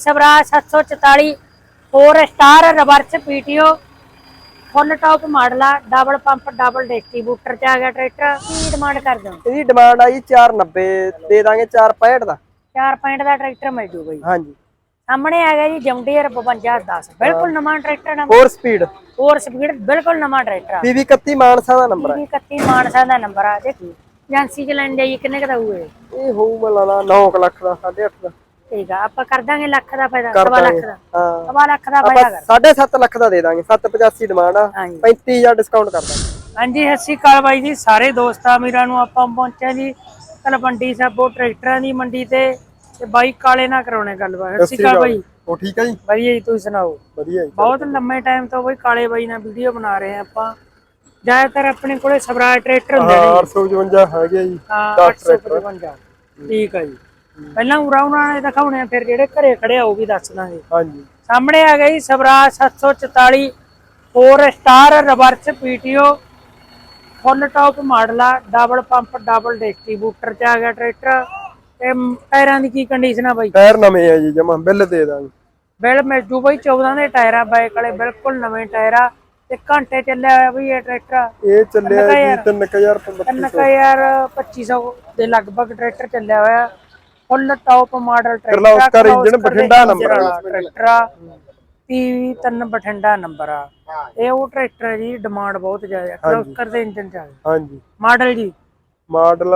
Swaraj 744 4 star reverse PTO full top model ਆ double pump double distributor ਚ ਆ ਗਿਆ ਟਰੈਕਟਰ। ਕੀ ਡਿਮਾਂਡ ਕਰਦੇ ਹੋ? ਇਹਦੀ ਡਿਮਾਂਡ ਆਈ 490 ਦੇ ਦਾਂਗੇ 465 ਦਾ। 4 ਪੁਆਇੰਟ ਦਾ ਟਰੈਕਟਰ ਮਿਲ ਜੀ ਹਾਂਜੀ। ਸਾਹਮਣੇ ਆ ਗਿਆ ਜੀ ਜੰਡੀਅਰ 5210 ਬਿਲਕੁਲ ਨਵਾਂ ਟਰੈਕਟਰ ਨਾ 4 ਸਪੀਡ ਹੋਰ ਸਪੀਡ ਬਿਲਕੁਲ ਨਵਾਂ ਟਰੈਕਟਰ ਆ। ਪੀਵੀ 31 ਮਾਨਸਾ ਦਾ ਨੰਬਰ ਹੈ 31 ਮਾਨਸਾ ਦਾ ਨੰਬਰ ਆ। ਦੇਖੀ ਏਜੰਸੀ ਚ ਲੈਣ ਜਾਈਏ ਕਿੰਨੇ ਕਦਾ ਹੋਏ ਇਹ? ਹੋਊ ਮੈਂ ਲਾਣਾ 9 ਲੱਖ ਦਾ 8.5 ਦਾ। ਠੀਕ ਆ ਆਪਾਂ ਕਰ ਦਾਂਗੇ ਲੱਖ ਦਾ ਫਾਇਦਾ ਕਰ ਸਵਾ ਲੱਖ ਦਾਂਗੇ ਦਾ ਹਾਂ। ਸਵਾ ਲੱਖ ਦਾ ਆਪਾਂ ਫਾਇਦਾ ਕਰ 7.5 ਲੱਖ ਦਾ ਦੇ ਦਾਂਗੇ 785 ਡਿਮਾਂਡ ਆ ਹਾਂਜੀ। 35000 ਡਿਸਕਾਊਂਟ ਕਰ ਦਾਂਗੇ। ਹਾਂਜੀ ਸਤਿ ਸ਼੍ਰੀ ਅਕਾਲ ਬਾਈ ਜੀ ਸਾਰੇ ਦੋਸਤਾਂ ਵੀਰਾਂ ਨੂੰ ਆਪਾਂ ਪਹੁੰਚਿਆ ਜੀ ਤਲਵੰਡੀ ਸਾਬੋ ਟਰੈਕਟਰਾਂ ਦੀ ਮੰਡੀ ਤੇ ਤੇ ਬਾਈ ਕਾਲੇ ਨਾਲ ਕਰਾਉਣੇ ਗੱਲਬਾਤ। ਸਤਿ ਸ਼੍ਰੀ ਅਕਾਲ ਬਾਈ। ਉਹ ਠੀਕ ਹੈ ਜੀ? ਵਧੀਆ ਜੀ ਤੁਸੀਂ ਸੁਣਾਓ? ਵਧੀਆ ਜੀ ਬਹੁਤ ਲੰਮੇ ਟਾਈਮ ਤੋਂ ਬਾਈ ਕਾਲੇ ਬਾਈ ਨਾਲ ਵੀਡੀਓ ਬਣਾ ਰਹੇ ਆ ਆਪਾਂ। ਜ਼ਿਆਦਾਤਰ ਆਪਣੇ ਕੋਲੇ ਸਵਰਾਜ ਟਰੈਕਟਰ ਹੁੰਦੇ ਨੇ 855 ਹੈਗੇ ਜੀ ਹਾਂ 10 855 ਠੀਕ ਆ ਜੀ। ਪਹਿਲਾਂ ਉਰਾ ਉਹਨਾਂ ਨੇ ਦਿਖਾਉਣੇ ਆ ਫਿਰ ਜਿਹੜੇ ਘਰੇ ਖੜੇ ਆ ਉਹ ਵੀ ਦੱਸ ਦਾਂਗੇ। ਹਾਂਜੀ। ਸਾਹਮਣੇ ਆ ਗਈ Swaraj 744 4 star reverse PTO full top model ਆ ਡਬਲ ਪੰਪ ਡਬਲ ਡਿਸਟ੍ਰੀਬਿਊਟਰ ਚ ਆ ਗਿਆ ਟਰੈਕਟਰ। ਤੇ ਟਾਇਰਾਂ ਦੀ ਕੀ ਕੰਡੀਸ਼ਨ ਆ ਬਾਈ? ਟਾਇਰ ਨਵੇਂ ਆ ਜੀ ਜਮਾ ਬਿੱਲ ਦੇ ਦਾਂਗੇ। ਬਿਲ ਮਿਲ ਜੂ ਬਾਈ 14 ਦੇ ਟਾਇਰ ਆ ਬਾਈਕ ਵਾਲੇ ਬਿਲਕੁਲ ਨਵੇਂ ਟਾਇਰ ਆ। ਤੇ ਘੰਟੇ ਚੱਲਿਆ ਹੋਇਆ ਬਈ ਇਹ ਟਰੈਕਟਰ ਇਹ ਚੱਲਿਆ ਜੀ 3000 ਤਿੰਨ ਕੁ ਹਜ਼ਾਰ 2500 ਦੇ ਲਗਭਗ ਟਰੈਕਟਰ ਚੱਲਿਆ ਹੋਇਆ। Full top model tractor engine Bathinda ਆ। ਇਸ ਟਰੈਕਟਰ ਆ ਪੀਵੀ ਤਿੰਨ ਬਠਿੰਡਾ ਨੰਬਰ ਆ। ਇਹ ਉਹ ਟਰੈਕਟਰ ਹੈ ਜੀ ਡਿਮਾਂਡ ਬਹੁਤ ਜ਼ਿਆਦਾ ਹੈ। ਕਿਰਲੋਸਕਰ ਦੇ ਇੰਜਨ ਚ ਆ। ਹਾਂਜੀ। ਮਾਡਲ ਜੀ। ਮਾਡਲ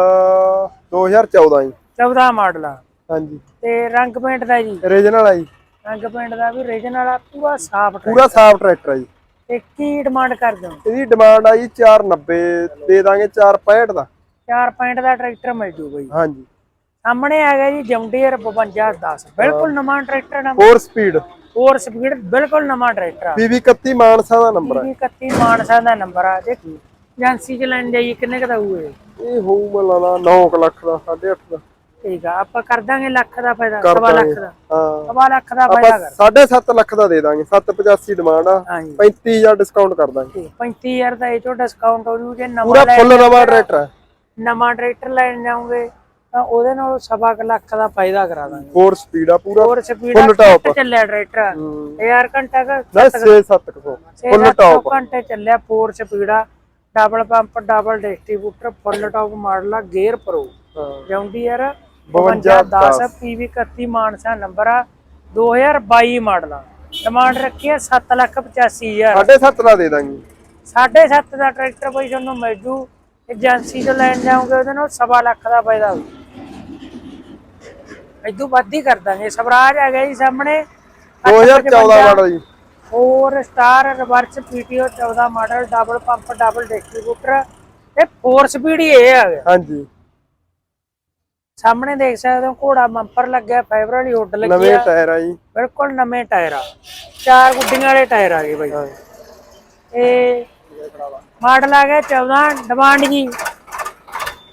2014 ਜੀ। 14 ਮਾਡਲ ਆ। ਹਾਂਜੀ। ਤੇ ਰੰਗ ਪੇਂਟ ਦਾ ਜੀ। ਰੀਜਨਲ ਆ ਜੀ। ਰੰਗ ਪੇਂਟ ਦਾ ਵੀ ਰੀਜਨਲ ਆ ਪੂਰਾ ਸਾਫ਼ ਪੂਰਾ ਸਾਫ਼ ਟਰੈਕਟਰ ਆ ਜੀ। ਤੇ ਕੀ ਡਿਮਾਂਡ ਕਰਦੇ ਹੋ? ਇਹਦੀ ਡਿਮਾਂਡ ਆਈ 490 ਦੇ ਦਾਂਗੇ 465 ਦਾ। 4 ਪੁਆਇੰਟ ਦਾ ਟਰੈਕਟਰ ਮਿਲ ਜੂਗਾ ਜੀ। ਹਾਂਜੀ। ਸਾਹਮਣੇ ਆ ਗਿਆ ਜੀ ਜੰਡੀਅਰ 5210 ਬਿਲਕੁਲ ਨਵਾਂ ਟਰੈਕਟਰ ਨਾ। 4 ਸਪੀਡ ਹੋਰ ਸਪੀਡ ਬਿਲਕੁਲ ਨਵਾਂ ਟਰੈਕਟਰ ਆ। ਪੀਵੀ 31 ਮਾਨਸਾ ਦਾ ਨੰਬਰ ਹੈ 31 ਮਾਨਸਾ ਦਾ ਨੰਬਰ ਆ। ਦੇਖੀ ਏਜੰਸੀ ਚ ਲੈਣ ਜਾਈਏ ਕਿੰਨੇ ਕਦਾ ਹੋਏ ਇਹ? ਹੋਊ ਮੈਂ ਲਾਣਾ 9 ਲੱਖ ਦਾ 8.5 ਦਾ। ਠੀਕ ਆ ਆਪਾਂ ਕਰ ਦਾਂਗੇ ਲੱਖ ਦਾ ਫਾਇਦਾ ਸਵਾ ਲੱਖ ਦਾ। ਹਾਂ। ਸਵਾ ਲੱਖ ਦਾ ਫਾਇਦਾ ਕਰ। 7.5 ਲੱਖ ਦਾ ਦੇ ਦਾਂਗੇ 785 ਡਿਮਾਂਡ ਆ। ਹਾਂਜੀ। 35000 ਡਿਸਕਾਊਂਟ ਕਰ ਦਾਂਗੇ। 35000 ਦਾ ਇਹ ਚੋਂ ਡਿਸਕਾਊਂਟ ਹੋ ਜੂ ਜੇ ਨਵਾਂ ਪੂਰਾ ਲੈ ਫੁੱਲ ਨਵਾਂ ਟਰੈਕਟਰ ਨਵਾਂ ਟਰੈਕਟਰ ਲੈਣ ਜਾਓਗੇ। ਤਾਂ ਉਹਦੇ ਨਾਲ ਸਵਾ ਕੁ ਲੱਖ ਦਾ ਫਾਇਦਾ ਕਰਾ ਦਾਂਗੇ। 4 ਸਪੀਡ ਆ ਪੂਰਾ? ਹੋਰ ਸਪੀਡ Full top। ਚੱਲਿਆ ਟਰੈਕਟਰ। ਯਾਰ ਘੰਟਾ ਦਾ ਨਾ 6-7 ਕੋ ਫੁੱਲ ਟਾਪ ਘੰਟੇ ਚੱਲਿਆ 4 ਸਪੀਡ ਆ। Double pump double distributor full top model ਆ gear pro John Deere 52 5210 PV 31 Mansa number ਆ। 2022 ਮਾਡਲ ਆ। ਡਿਮਾਂਡ ਰੱਖੀ ਆ 785000 7.5 ਦਾ ਦੇ ਦਾਂਗੇ। 7.5 ਦਾ ਟਰੈਕਟਰ ਬਈ ਤੁਹਾਨੂੰ ਮਿਲ ਜੂ। ਏਜੰਸੀ ਤੋਂ ਲੈਣ ਜਾਓਗੇ ਉਹਦੇ ਨਾਲ ਸਵਾ ਲੱਖ ਦਾ ਫਾਇਦਾ ਹੋਊ। ਇਦੋਂ ਵੱਧ ਹੀ ਕਰ ਦਾਂਗੇ ਸਵਰਾਜ ਆ ਗਿਆ ਜੀ ਸਾਹਮਣੇ। 2014 ਮਾਡਲ ਜੀ। Four star reverse PTO 14 model double pump double distributor ਤੇ 4 ਸਪੀਡ ਹੀ ਇਹ ਆ ਗਿਆ ਹਾਂਜੀ। ਸਾਹਮਣੇ ਦੇਖ ਸਕਦੇ ਹੋ ਘੋੜਾ ਬੰਪਰ ਲੱਗਿਆ ਫਾਈਬਰ ਵਾਲੀ ਹੁੱਡ ਲੱਗੀ ਨਵੇਂ ਆ ਟਾਇਰ ਆ ਜੀ। ਬਿਲਕੁਲ ਨਵੇਂ ਟਾਇਰ ਆ। ਚਾਰ ਗੁੱਡੀਆਂ ਵਾਲੇ ਟਾਇਰ ਆ ਗਏ ਬਾਈ। ਇਹ ਮਾਡਲ ਆ ਗਿਆ 14 ਡਿਮਾਂਡ ਜੀ।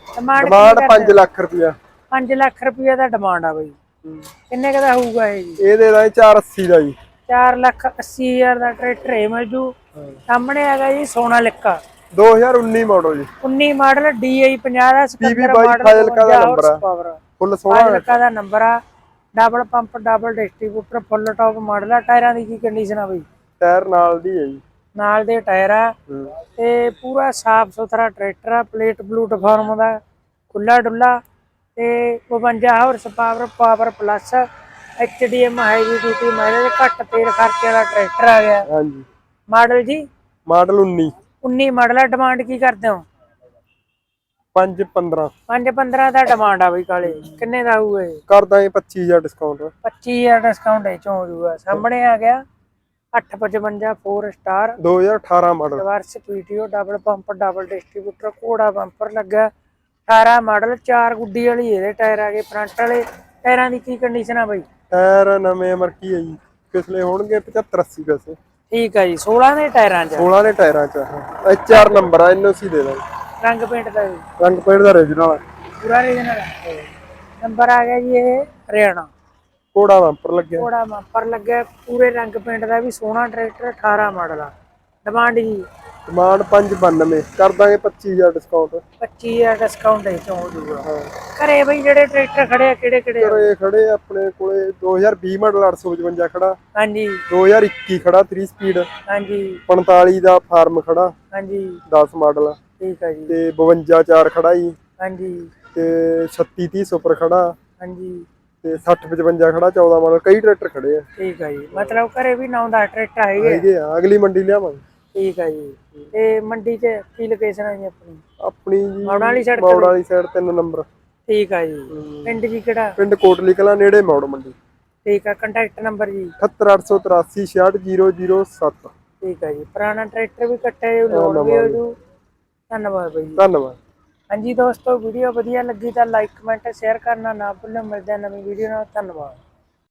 ਡਿਮਾਂਡ ਡਿਮਾਂਡ 5 ਲੱਖ ਰੁਪਇਆ। 5 ਲੱਖ ਰੁਪਏ ਦਾ ਡਿਮਾਂਡ ਆ ਬਾਈ। ਕਿੰਨੇ ਕੁ ਦਾ ਹੋਊਗਾ ਇਹ ਜੀ? ਇਹ ਦੇ ਦਾਂਗੇ 480 ਦਾ ਜੀ। 4 ਲੱਖ 80 ਹਜ਼ਾਰ ਦਾ ਟਰੈਕਟਰ ਹੈ ਮਿਲ ਜੂ। ਸਾਹਮਣੇ ਹੈਗਾ ਜੀ ਸੋਨਾ ਲਿਕਾ। 2019 ਮਾਡਲ ਜੀ। 19 ਮਾਡਲ DI 50 ਦਾ 77 ਬਾਈ ਮਾਡਲ ਫਾਜ਼ਿਲਕਾ ਦਾ number ਆ। ਫੁੱਲ ਸੋਹਣਾ ਫਾਜ਼ਿਲਕਾ ਦਾ ਨੰਬਰ ਆ। Double pump double distributor full top model ਆ। ਟਾਇਰਾਂ ਦੀ ਕੀ ਕੰਡੀਸ਼ਨ ਆ ਬਈ? ਟਾਇਰ ਨਾਲ ਦੀ ਹੈ ਜੀ। ਨਾਲ ਦੇ ਟਾਇਰ ਆ। ਤੇ ਪੂਰਾ ਸਾਫ਼ ਸੁਥਰਾ ਟਰੈਕਟਰ ਆ। ਪਲੇਟ ਪਲੂਟਫਾਰਮ ਦਾ। ਖੁੱਲਾ ਡੁੱਲਾ ਤੇ 52 horse power power plus HDM heavy duty mileage ਘੱਟ ਤੇਲ ਖਰਚੇ ਵਾਲਾ ਟਰੈਕਟਰ ਆ ਗਿਆ। ਹਾਂਜੀ। ਮਾਡਲ ਜੀ? ਮਾਡਲ 19 19 ਮਾਡਲ ਆ ਡਿਮਾਂਡ ਕੀ ਕਰਦੇ ਹੋ? 5 15 5 15 ਦਾ ਡਿਮਾਂਡ ਆ ਬਈ ਕਾਲੇ। ਕਿੰਨੇ ਦਾ ਹੋਊਗਾ ਇਹ? ਕਰ ਦਾਂਗੇ 25000 ਡਿਸਕਾਊਂਟ 25000 ਡਿਸਕਾਊਂਟ ਇਹ ਚੋਂ ਹੋ ਜਾਊਗਾ ਸਾਹਮਣੇ ਆ ਗਿਆ 855 4 star 2018 model reverse PTO double pump double distributor ਘੋੜਾ ਬੰਪਰ ਲੱਗਾ। 18 ਮਾਡਲ ਚਾਰ ਗੁੱਡੀ ਵਾਲੀ ਇਹਦੇ ਟਾਇਰ ਆ ਗਏ ਫਰੰਟ ਵਾਲੇ। ਟਾਇਰਾਂ ਦੀ ਕੀ ਕੰਡੀਸ਼ਨ ਆ ਬਈ? ਟਾਇਰ ਨਵੇਂ ਮਰਕੀ ਹੈ ਜੀ? ਪਿਛਲੇ ਹੋਣਗੇ 75 80 ਪੈਸੇ। ਠੀਕ ਆ ਜੀ 16 ਦੇ ਟਾਇਰਾਂ 'ਚ 16 ਦੇ ਟਾਇਰਾਂ ਚ ਐਚ ਆਰ ਨੰਬਰ ਆ ਐਨਓਸੀ ਦੇ ਦਾਂਗੇ। ਰੰਗ ਪੇਂਟ ਦਾ ਵੀ ਰੰਗ ਪੇੜ ਦਾ ਰੀਜਨਲ ਪੂਰਾ ਰੀਜਨਲ ਨੰਬਰ ਆ ਗਿਆ ਜੀ ਇਹ ਹਰਿਆਣਾ। ਕੋੜਾ ਬੰਪਰ ਲੱਗਿਆ। ਘੋੜਾ ਬੰਪਰ ਲੱਗਿਆ ਪੂਰੇ ਰੰਗ ਪੇਂਟ ਦਾ ਵੀ ਸੋਹਣਾ ਟਰੈਕਟਰ 18 ਮਾਡਲ ਆ। ਡਿਮਾਂਡ ਜੀ। ਡਿਮਾਂਡ 592 ਕਰ ਦਾਂਗੇ 25000 ਡਿਸਕਾਊਂਟ 25 ਦਾ ਡਿਸਕਾਊਂਟ ਇਹ ਚ ਹੋ ਜਾਊਗਾ ਹਾਂ। ਘਰੇ ਬਈ ਜਿਹੜੇ ਟਰੈਕਟਰ ਖੜੇ ਆ ਕਿਹੜੇ ਕਿਹੜੇ? ਘਰੇ ਖੜੇ ਆਪਣੇ ਕੋਲੇ 2020 ਮਾਡਲ 855 ਖੜਾ। ਹਾਂਜੀ। 2021 ਖੜਾ 3 ਸਪੀਡ ਹਾਂਜੀ। 45 ਦਾ ਫਾਰਮ ਖੜਾ। ਹਾਂਜੀ। 10 ਮਾਡਲ ਠੀਕ ਆ ਜੀ। ਤੇ 52 4 ਖੜਾ ਜੀ। ਹਾਂਜੀ। ਤੇ 36 30 ਸੁਪਰ ਖੜਾ। ਹਾਂਜੀ। ਤੇ 60 55 ਖੜਾ 14 ਮਾਡਲ ਕਈ ਟਰੈਕਟਰ ਖੜੇ ਆ। ਠੀਕ ਆ ਜੀ। ਮਤਲਬ ਘਰੇ ਵੀ ਨੌ ਦਾ ਟਰੈਕਟਰ ਹੈਗੇ। ਹੈਗੇ ਆ। ਅਗਲੀ ਮੰਡੀ ਲਿਆਵਾਂਗੇ। ਠੀਕ ਆ ਜੀ। ਤੇ ਮੰਡੀ 'ਚ ਕੀ ਲੋਕੇਸ਼ਨ ਹੈ ਜੀ ਆਪਣੀ? ਆਪਣੀ ਜੀ ਮੌੜ ਵਾਲੀ side ਮੌੜ ਵਾਲੀ ਸਾਈਡ ਤਿੰਨ ਨੰਬਰ। ਠੀਕ ਆ ਜੀ। ਪਿੰਡ ਜੀ ਕਿਹੜਾ? ਪਿੰਡ ਕੋਟਲੀ ਕਲਾਂ ਨੇੜੇ ਮੌੜ ਮੰਡੀ। ਠੀਕ ਆ ਕੰਟੈਕਟ ਨੰਬਰ ਜੀ। 78883 66007 ਠੀਕ ਆ ਜੀ। ਪੁਰਾਣਾ ਟਰੈਕਟਰ ਵੀ ਕੱਟਿਆ ਲੋਡ ਵੀ ਹੋ ਜੂ ਧੰਨਵਾਦ ਬਾਈ ਜੀ। ਧੰਨਵਾਦ। ਹਾਂਜੀ ਦੋਸਤੋ ਵੀਡੀਓ ਵਧੀਆ ਲੱਗੀ ਤਾਂ ਲਾਈਕ ਕਮੈਂਟ ਸ਼ੇਅਰ ਕਰਨਾ ਨਾ ਭੁੱਲੋ ਮਿਲਦੇ ਹਾਂ ਨਵੀਂ ਵੀਡੀਓ ਨਾਲ। ਧੰਨਵਾਦ।